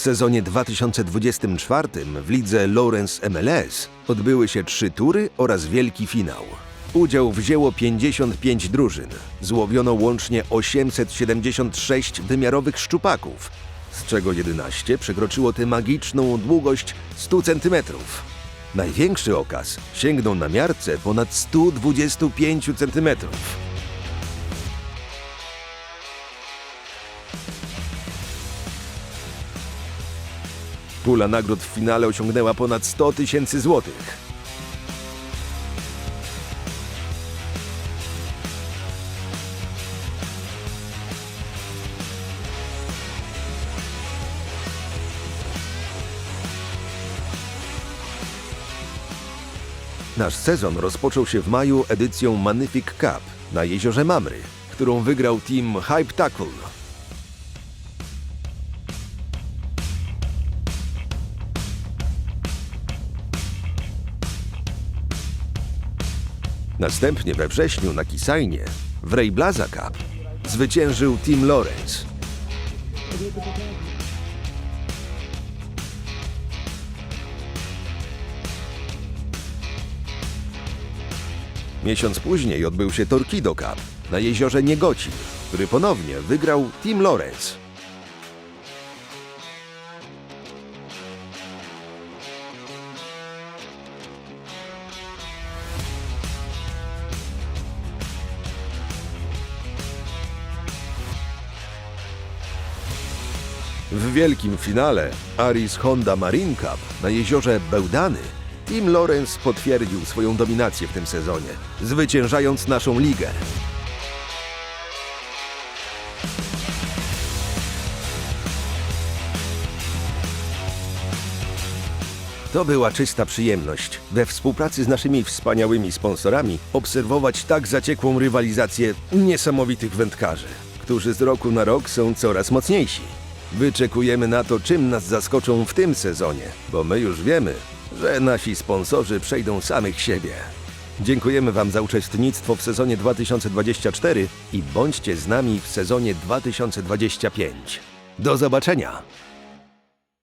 sezonie 2024 w lidze Lawrence MLS odbyły się trzy tury oraz wielki finał. Udział wzięło 55 drużyn. Złowiono łącznie 876 wymiarowych szczupaków, z czego 11 przekroczyło tę magiczną długość 100 cm. Największy okaz sięgnął na miarce ponad 125 cm. Pula nagród w finale osiągnęła ponad 100 tysięcy złotych. Nasz sezon rozpoczął się w maju edycją Magnific Cup na jeziorze Mamry, którą wygrał team Hype Tackle. Następnie we wrześniu na Kisajnie w Rejblaza Cup zwyciężył Team Lawrence. Miesiąc później odbył się Torkido Cup na jeziorze Niegocin, który ponownie wygrał Team Lawrence. W wielkim finale Aris Honda Marine Cup na jeziorze Bełdany Team Lawrence potwierdził swoją dominację w tym sezonie, zwyciężając naszą ligę. To była czysta przyjemność we współpracy z naszymi wspaniałymi sponsorami obserwować tak zaciekłą rywalizację niesamowitych wędkarzy, którzy z roku na rok są coraz mocniejsi. Wyczekujemy na to, czym nas zaskoczą w tym sezonie, bo my już wiemy, że nasi sponsorzy przejdą samych siebie. Dziękujemy Wam za uczestnictwo w sezonie 2024 i bądźcie z nami w sezonie 2025. Do zobaczenia!